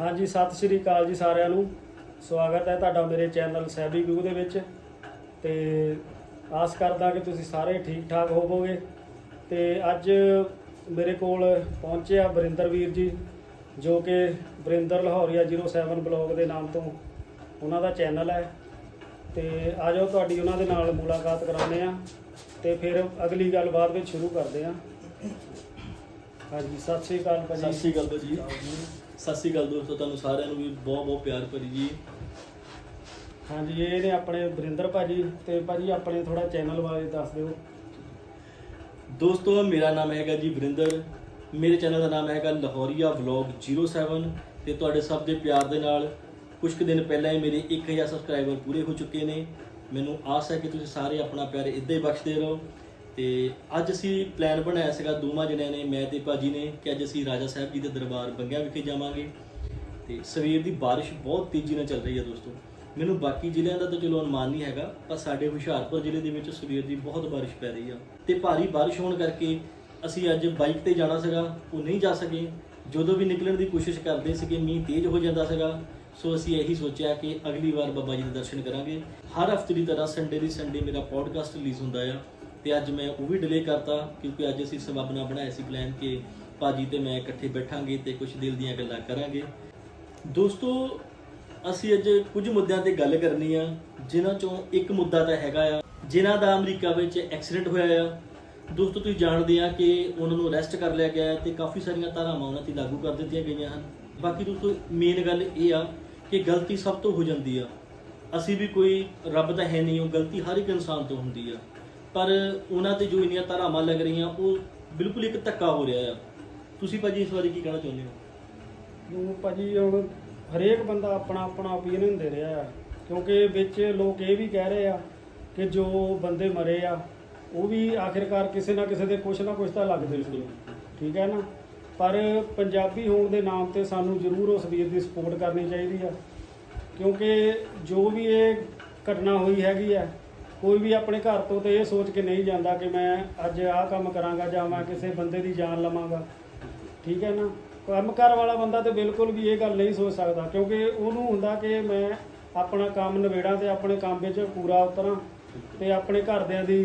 ਹਾਂਜੀ ਸਤਿ ਸ਼੍ਰੀ ਅਕਾਲ ਜੀ ਸਾਰਿਆਂ ਨੂੰ। ਸਵਾਗਤ ਹੈ ਤੁਹਾਡਾ ਮੇਰੇ ਚੈਨਲ ਸੈਬੀ ਵਿਊ ਦੇ ਵਿੱਚ। ਤੇ ਆਸ ਕਰਦਾ ਕਿ ਤੁਸੀਂ ਸਾਰੇ ਠੀਕ ਠਾਕ ਹੋਵੋਗੇ। ਤੇ ਅੱਜ ਮੇਰੇ ਕੋਲ ਪਹੁੰਚੇ ਆ ਬਰਿੰਦਰ ਵੀਰ ਜੀ ਜੋ ਕਿ ਬਰਿੰਦਰ ਲਾਹੌਰੀਆ 07 ਬਲੌਗ ਦੇ ਨਾਮ ਤੋਂ ਉਹਨਾਂ ਦਾ ਚੈਨਲ ਹੈ। ਤੇ ਆਜੋ ਤੁਹਾਡੀ ਉਹਨਾਂ ਦੇ ਨਾਲ ਮੁਲਾਕਾਤ ਕਰਾਉਂਦੇ ਆ ਤੇ ਫਿਰ ਅਗਲੀ ਗੱਲਬਾਤ ਵਿੱਚ ਸ਼ੁਰੂ ਕਰਦੇ ਆ ਹਾਂਜੀ ਸਤਿ ਸ਼੍ਰੀ ਅਕਾਲ ਸਤਿ ਭਾਜੀ। ਸ਼੍ਰੀ ਅਕਾਲ ਭਾਜੀ ਸਤਿ ਸ਼੍ਰੀ ਅਕਾਲ ਦੋਸਤੋ ਤੁਹਾਨੂੰ ਸਾਰਿਆਂ ਨੂੰ ਵੀ ਬਹੁਤ ਬਹੁਤ ਪਿਆਰ ਭਰੀ ਜੀ। ਹਾਂਜੀ ਇਹ ਨੇ ਆਪਣੇ ਬਰਿੰਦਰ ਭਾਜੀ ਤੇ ਭਾਜੀ ਆਪਣੇ ਥੋੜਾ ਚੈਨਲ ਬਾਰੇ ਦੱਸ ਦਿਓ। ਦੋਸਤੋ ਮੇਰਾ ਨਾਮ ਹੈਗਾ ਜੀ ਵਰਿੰਦਰ। ਮੇਰੇ ਚੈਨਲ ਦਾ ਨਾਮ ਹੈਗਾ ਲਾਹੌਰੀਆ ਵਲੌਗ 07 ਤੇ ਤੁਹਾਡੇ ਸਭ ਦੇ ਪਿਆਰ ਦੇ ਨਾਲ ਕੁਝ ਕੁ ਦਿਨ ਪਹਿਲਾਂ ਹੀ ਮੇਰੇ 1000 ਸਬਸਕ੍ਰਾਈਬਰ ਪੂਰੇ ਹੋ ਚੁੱਕੇ ਨੇ। ਮੈਨੂੰ ਆਸ ਹੈ ਕਿ ਤੁਸੀਂ ਸਾਰੇ ਆਪਣਾ ਪਿਆਰ ਇੱਦਾਂ ਹੀ ਬਖਸ਼ਦੇ ਰਹੋ। ਤੇ ਅੱਜ ਅਸੀਂ ਪਲਾਨ ਬਣਾਇਆ ਸੀਗਾ ਦੋਵਾਂ ਜਣਿਆਂ ਨੇ, ਮੈਂ ਤੇ ਭਾਜੀ ਨੇ, ਕਿ ਅੱਜ ਅਸੀਂ ਰਾਜਾ ਸਾਹਿਬ ਜੀ ਦੇ ਦਰਬਾਰ ਬੰਗਿਆ ਵਿਖੇ ਜਾਵਾਂਗੇ। ਤੇ ਸਵੇਰ ਦੀ ਬਾਰਿਸ਼ ਬਹੁਤ ਤੇਜ਼ੀ ਨਾਲ ਚੱਲ ਰਹੀ ਹੈ ਦੋਸਤੋ। ਮੈਨੂੰ ਬਾਕੀ ਜ਼ਿਲ੍ਹਿਆਂ ਦਾ ਤਾਂ ਚਲੋ ਅਨੁਮਾਨ ਨਹੀਂ ਹੈਗਾ, ਪਰ ਸਾਡੇ ਹੁਸ਼ਿਆਰਪੁਰ ਜ਼ਿਲ੍ਹੇ ਦੇ ਵਿੱਚ ਸਵੇਰ ਦੀ ਬਹੁਤ ਬਾਰਿਸ਼ ਪੈ ਰਹੀ ਆ। ਤੇ ਭਾਰੀ ਬਾਰਿਸ਼ ਹੋਣ ਕਰਕੇ ਅਸੀਂ ਅੱਜ ਬਾਈਕ ਤੇ ਜਾਣਾ ਸੀਗਾ, ਉਹ ਨਹੀਂ ਜਾ ਸਕੇ। ਜਦੋਂ ਵੀ ਨਿਕਲਣ ਦੀ ਕੋਸ਼ਿਸ਼ ਕਰਦੇ ਸੀਗੇ, ਮੀਂਹ ਤੇਜ਼ ਹੋ ਜਾਂਦਾ ਸੀਗਾ। ਸੋ ਅਸੀਂ ਇਹੀ ਸੋਚਿਆ ਕਿ ਅਗਲੀ ਵਾਰ ਬਾਬਾ ਜੀ ਦੇ ਦਰਸ਼ਨ ਕਰਾਂਗੇ। ਹਰ ਹਫ਼ਤੇ ਦੀ ਤਰ੍ਹਾਂ ਸੰਡੇ ਦੀ ਸੰਡੇ ਮੇਰਾ ਪੋਡਕਾਸਟ ਰਿਲੀਜ਼ ਹੁੰਦਾ ਆ। ਤੇ ਅੱਜ ਮੈਂ ਉਹ ਵੀ ਡਿਲੇ ਕਰਤਾ ਕਿਉਂਕਿ ਅੱਜ ਅਸੀਂ ਸਬਬ ਨਾਲ ਬਣਾਇਆ ਸੀ ਪਲਾਨ ਕਿ ਭਾਜੀ ਤੇ ਮੈਂ ਇਕੱਠੇ ਬੈਠਾਂਗੇ ਤੇ ਕੁਝ ਦਿਲ ਦੀਆਂ ਗੱਲਾਂ ਕਰਾਂਗੇ। ਦੋਸਤੋ, ਅਸੀਂ ਅੱਜ ਕੁਝ ਮੁੱਦਿਆਂ ਤੇ ਗੱਲ ਕਰਨੀ ਆ, ਜਿਨ੍ਹਾਂ ਚੋਂ ਇੱਕ ਮੁੱਦਾ ਤਾਂ ਹੈਗਾ ਆ, ਜਿਨ੍ਹਾਂ ਦਾ ਅਮਰੀਕਾ ਵਿੱਚ ਐਕਸੀਡੈਂਟ ਹੋਇਆ ਆ। ਦੋਸਤੋ, ਤੁਸੀਂ ਜਾਣਦੇ ਆ ਕਿ ਉਹਨਾਂ ਨੂੰ ਅਰੈਸਟ ਕਰ ਲਿਆ ਗਿਆ ਹੈ ਤੇ ਕਾਫੀ ਸਾਰੀਆਂ ਧਾਰਾਵਾਂ ਉਹਨਾਂ ਤੇ ਲਾਗੂ ਕਰ ਦਿੱਤੀਆਂ ਗਈਆਂ ਹਨ। ਬਾਕੀ ਦੋਸਤੋ ਮੇਨ ਗੱਲ ਇਹ ਆ ਕਿ ਗਲਤੀ ਸਭ ਤੋਂ ਹੋ ਜਾਂਦੀ ਆ। ਅਸੀਂ ਵੀ ਕੋਈ ਰੱਬ ਤਾਂ ਹੈ ਨਹੀਂ, ਉਹ ਗਲਤੀ ਹਰ ਇੱਕ ਇਨਸਾਨ ਤੋਂ ਹੁੰਦੀ ਆ। ਪਰ ਉਹਨਾਂ ਤੇ ਜੋ ਇੰਨੀਆਂ ਧਾਰਾਵਾਂ ਲੱਗ ਰਹੀਆਂ, ਉਹ ਬਿਲਕੁਲ ਇੱਕ ਧੱਕਾ ਹੋ ਰਿਹਾ ਆ। ਤੁਸੀਂ ਭਾਜੀ ਇਸ ਬਾਰੇ ਕੀ ਕਹਿਣਾ ਚਾਹੁੰਦੇ ਹੋ? ਨੂੰ ਭਾਜੀ ਹੁਣ ਹਰੇਕ ਬੰਦਾ ਆਪਣਾ ਆਪਣਾ ਓਪੀਨੀਅਨ ਦੇ ਰਿਹਾ ਆ। ਕਿਉਂਕਿ ਵਿੱਚ ਲੋਕ ਇਹ ਵੀ ਕਹਿ ਰਹੇ ਆ ਕਿ ਜੋ ਬੰਦੇ ਮਰੇ ਆ, ਉਹ ਵੀ ਆਖਿਰਕਾਰ ਕਿਸੇ ਨਾ ਕਿਸੇ ਦੇ ਕੁਛ ਨਾ ਕੁਛ ਤਾਂ ਲੱਗਦੇ ਸੀ ਠੀਕ ਹੈ ਨਾ? ਪਰ ਪੰਜਾਬੀ ਹੋਣ ਦੇ ਨਾਮ ਤੇ ਸਾਨੂੰ ਜ਼ਰੂਰ ਉਸ ਵੀਰ ਦੀ ਸਪੋਰਟ ਕਰਨੀ ਚਾਹੀਦੀ ਆ। ਕਿਉਂਕਿ ਜੋ ਵੀ ਇਹ ਘਟਨਾ ਹੋਈ ਹੈਗੀ ਆ ਕੋਈ ਵੀ ਆਪਣੇ ਘਰ ਤੋਂ ਤੇ ਇਹ ਸੋਚ ਕੇ ਨਹੀਂ ਜਾਂਦਾ ਕਿ ਮੈਂ ਅੱਜ ਆਹ ਕੰਮ ਕਰਾਂਗਾ ਜਾਂ ਮੈਂ ਕਿਸੇ ਬੰਦੇ ਦੀ ਜਾਨ ਲਵਾਂਗਾ। ਠੀਕ ਹੈ ਨਾ? ਕੰਮਕਾਰ ਵਾਲਾ ਬੰਦਾ ਤੇ ਬਿਲਕੁਲ ਵੀ ਇਹ ਗੱਲ ਨਹੀਂ ਸੋਚ ਸਕਦਾ, ਕਿਉਂਕਿ ਉਹਨੂੰ ਹੁੰਦਾ ਕਿ ਮੈਂ ਆਪਣਾ ਕੰਮ ਨਿਬੇੜਾਂ ਤੇ ਆਪਣੇ ਕੰਮ ਵਿੱਚ ਪੂਰਾ ਉਤਰਾਂ ਤੇ ਆਪਣੇ ਘਰਦਿਆਂ ਦੀ